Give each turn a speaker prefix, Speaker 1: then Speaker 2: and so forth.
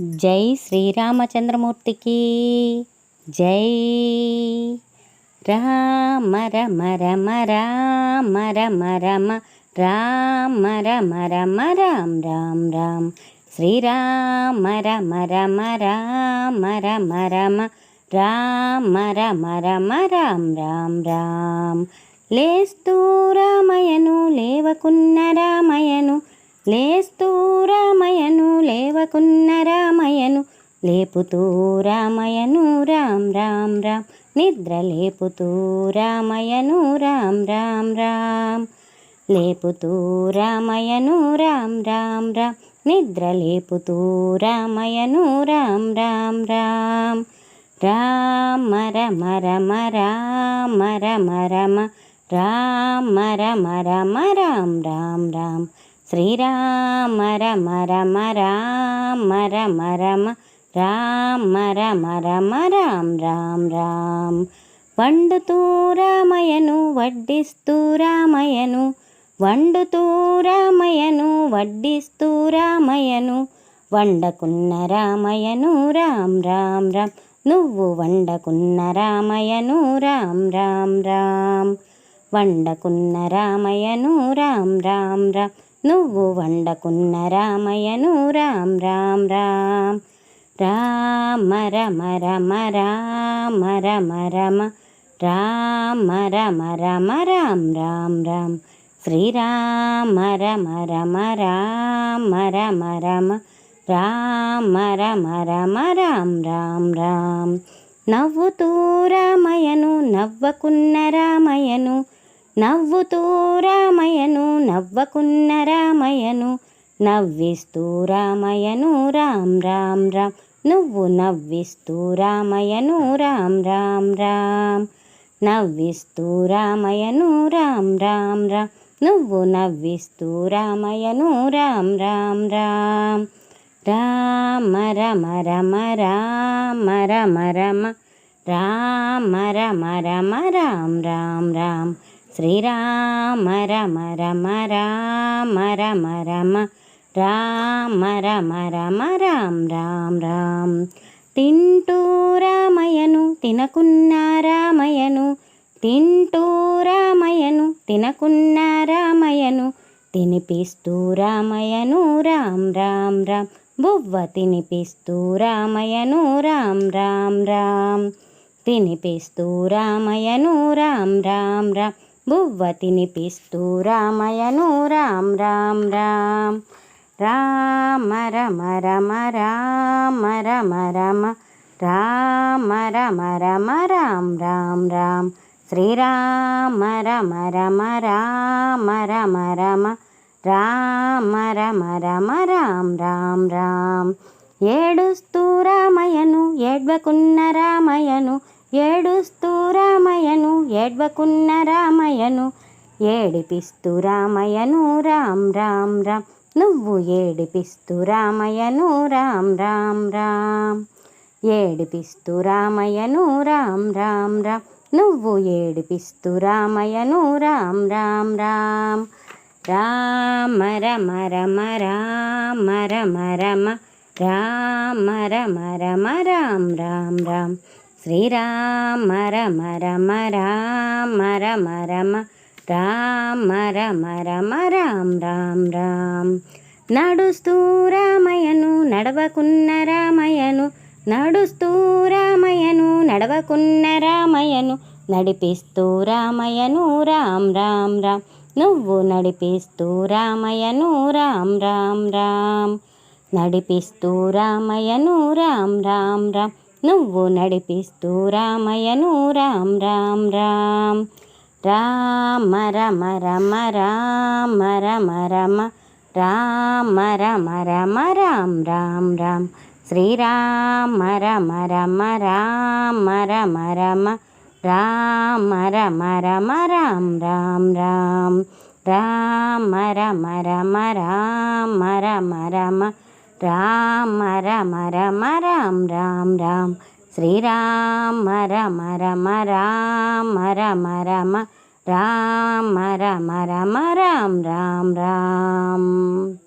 Speaker 1: జై శ్రీరామచంద్రమూర్తికి. జై. రామ రమ రమ రామ రమ రమ రామ రమ రమ రామ రామ రామ. శ్రీరామ రమ రమ రామ రమ రమ రామ రమ రమ రామ రామ రామ. లేస్తూ రామయను లేవకున్న రామయను లేస్తూ రామయను లేవకున్న రామయను లేపుతూ రామయను రామ్ రామ్ రామ్. నిద్ర లేపుతూ రామయను రామ్ రామ్ రామ్. లేపుతూ రామయను రామ్ రామ్ రామ్. నిద్ర లేపుతూ రామయను రామ్ రామ్ రామ్. రామ రమ రమ రామ రమ రమ. రామ రమ రమ రామ్ రామ్ రామ్. శ్రీరామ రమ రమ రామ రమ రమ రామ రమ రమ రామ్ రామ్ రామ్. వండుతూ రామయను వడ్డిస్తూ రామయను వండుతూ రామయను వడ్డిస్తూ రామయను వండకున్న రామయను రామ్ రామ్ రామ్. నువ్వు వండకున్న రామయను రామ్ రామ్ రామ్. వండకున్న రామయను రామ్ రామ్ రామ్. నువ్వు వండకున్న రామయను రామ్ రామ్ రామ్. రామ రమ రమ రామ రమ రమ. రామ రమ రమ రామ్ రామ్ రామ్. శ్రీరామ రమ రమ రామ రమ రమ. రామ రమ రమ రామ్ రామ్ రామ్. నవ్వుతూ రామయను నవ్వకున్న రామయను నవ్వుతూ రామయ్యను నవ్వకున్న రామయ్యను నవ్విస్తూ రామయ్యను రామ్ రామ్ రామ్. నువ్వు నవ్విస్తూ రామయ్యను రామ్ రామ్ రామ్. నవ్విస్తూ రామయ్యను రామ్ రామ్ రామ్. నువ్వు నవ్విస్తూ రామయ్యను రామ్ రామ్ రామ్. రామ రమ రమ రామ రమ రమ. రామ రమ రమ రామ్ రామ్ రామ్. శ్రీరామ రమ రమ రామ రమ రమ రామ రమ రమ రామ్ రామ్ రామ్. తింటూ రామయను తినకున్న రామయను తింటూ రామయను తినకున్న రామయను తినిపిస్తూ రామయను రామ్ రామ్ రామ్. బువ్వ తినిపిస్తూ రామయను రామ్ రామ్ రామ్. తినిపిస్తూ రామయను రామ్ రామ్ రామ్. బువ్వతినిపిస్తూ రామయను రామ్ రామ్ రామ్. రామ రమ రమ రామ రమ రమ రామ రమ రమ రామ్ రామ్ రామ్. శ్రీరామ రమ రమ రామ రమ రమ రామ రమ రమ రామ్ రామ్ రామ్. ఏడుస్తూ రామయను ఏడ్వకున్న రామయను ఏడుస్తూ రామయ్యను ఏడ్వకున్న రామయ్యను ఏడిపిస్తూ రామయ్యను రామ్ రామ్ రామ్. నువ్వు ఏడిపిస్తూ రామయ్యను రామ్ రామ్ రామ్. ఏడిపిస్తూ రామయ్యను రామ్ రామ్ రామ్. నువ్వు ఏడిపిస్తూ రామయ్యను రామ్ రామ్ రామ్. రామ రమ రమ రామ రమ రమ. రామ రమ రమ రామ్ రామ్ రామ్. శ్రీరామ రమ రమ రామ రమ రమ రామ రమ రమ రామ్ రామ్ రామ్. నడుస్తూ రామయను నడవకున్న రామయ్యను నడుస్తూ రామయ్యను నడవకున్న రామయ్యను నడిపిస్తూ రామయ్యను రామ్ రామ్ రామ్. నువ్వు నడిపిస్తూ రామయ్యను రామ్ రామ్ రామ్. నడిపిస్తూ రామయ్యను రామ్ రామ్ రామ్. నువ్వు నడిపిస్తూ రామయ్యను రామ్ రామ్ రామ్. రామ రమ రమ రామ రమ రమ రామ రమ రమ రామ్ రామ్ రామ్. శ్రీరామ రమ రమ రామ రమ రమ రామ రమ రమ రామ్ రామ్ రామ్. రామ రమ రమ రామ రమ రమ రామ రమ రమ రామ రామ రామ. శ్రీరామ రమ రమ రామ రమ రమ రామ రమ రమ రామ రామ రామ.